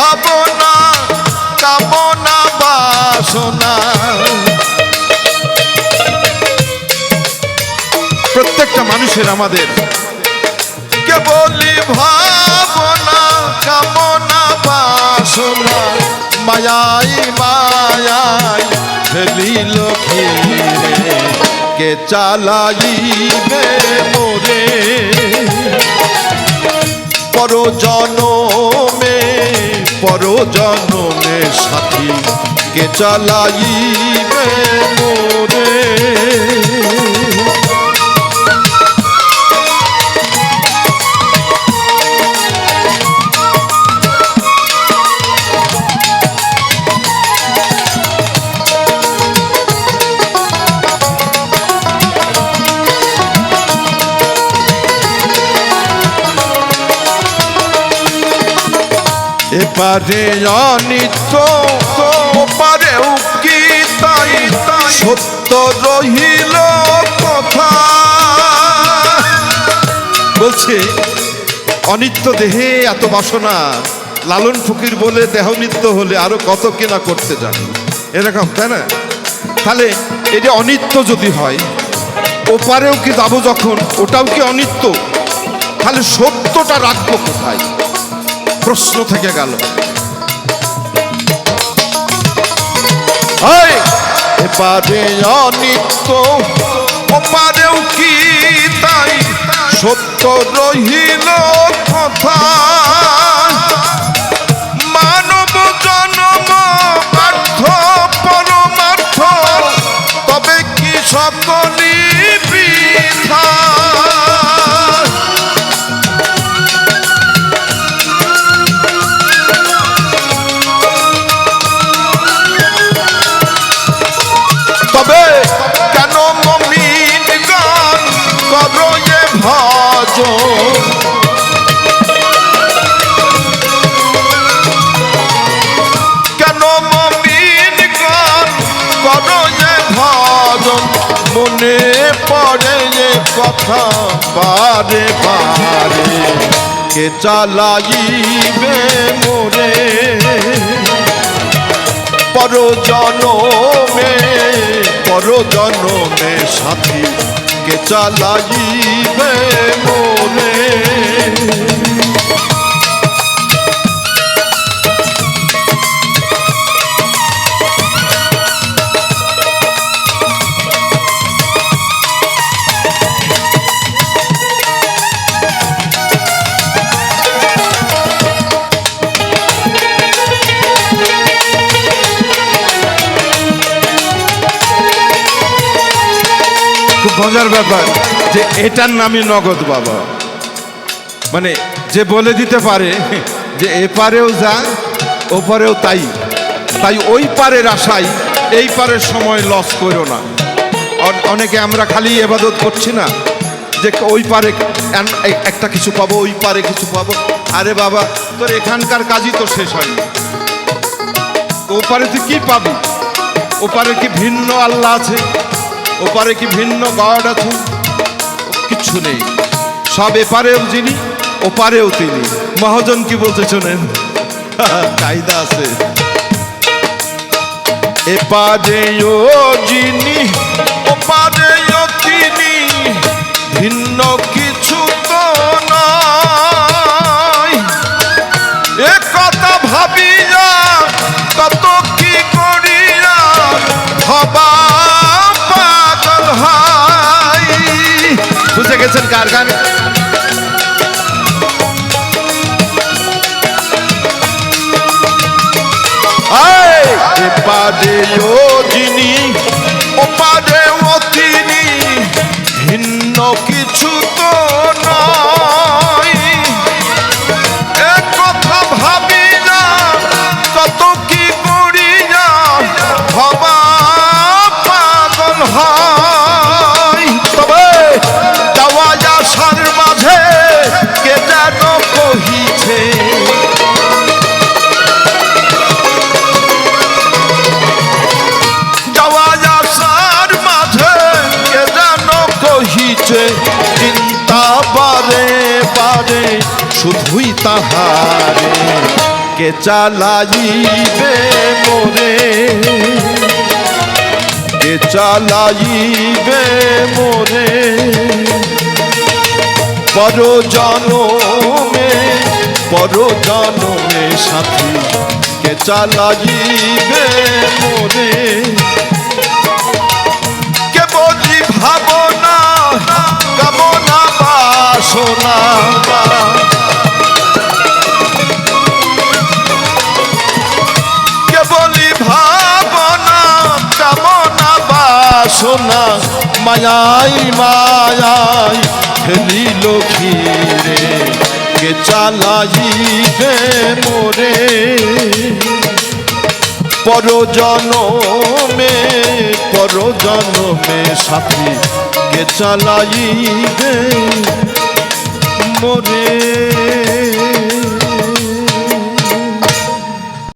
ভাবনা, কামনা, বাসনা। প্রত্যেকটা মানুষের আমাদের কেবলি ভাবনা, কামনা, বাসনা। মায়াই মায়াই ফেলিল ঘিরে, কে চালাইবে মোরে? পরজন পর জনমে সাথী কে চালাইবে মোরে এপারে অনিত্য ওপারেও কি তাই? সত্য রহিল কথা। বলছে, অনিত্য দেহে এত বাসনা, লালন ফকির বলে দেহ নিত্য হলে আরও কত কেনা করতে যান এরকম, তাই না? তাহলে যে অনিত্য যদি হয় ওপারেও কি যাব যখন, ওটাও কি অনিত্য? তাহলে সত্যটা রাখব কোথায়? প্রশ্ন থেকে গেল। এপারে অনিত্য ওপারেও কি তাই? সত্য রহিল কথা। মনে পড়ে যে কথা, বারে বারে। কে চালাইবে মোরে? পর জনমে পর জনমে সাথী, কে চালাইবে মোরে? খুব মজার ব্যাপার যে এটার নামই নগদ বাবা। মানে যে বলে দিতে পারে, যে এপারেও যা ওপারেও তাই। তাই ওই পারের আশায় এই পারের সময় লস করো না। অনেকে আমরা খালি এবাদত করছি না, যে ওই পারে একটা কিছু পাবো, ওই পারে কিছু পাবো। আরে বাবা, তোর এখানকার কাজই তো শেষ হয়নি। ওপারে তুই কি পাবি? ওপারে কি ভিন্ন আল্লাহ আছে? ওপারে কি ভিন্ন গড আছে কিচ্ছু নেই। সব এপারেও যিনি, ওপারেও তিনি। মহাজন কি বলতে শোনেন? কায়দা আছে। এপারেও যিনি, ওপারেও এপারে ও যিনি ওপারে ও তিনি ভিন্ন কিছু তো কহিছে চিন্তা বারে বারে, শুধুই তাহারে। কে চালাইবে মোরে কে চালাইবে মোরে পর জনমে পর জনমে সাথী, কে চালাইবে মোরে কে বলি ভাবনা কামনা বাসনা কে বলি ভাবনা মায়াই মায়াই ফেলিল ঘিরে কে চালাইবে মোরে? পরজনমে পরজনমে সাথী কে চালাইবে? মোরে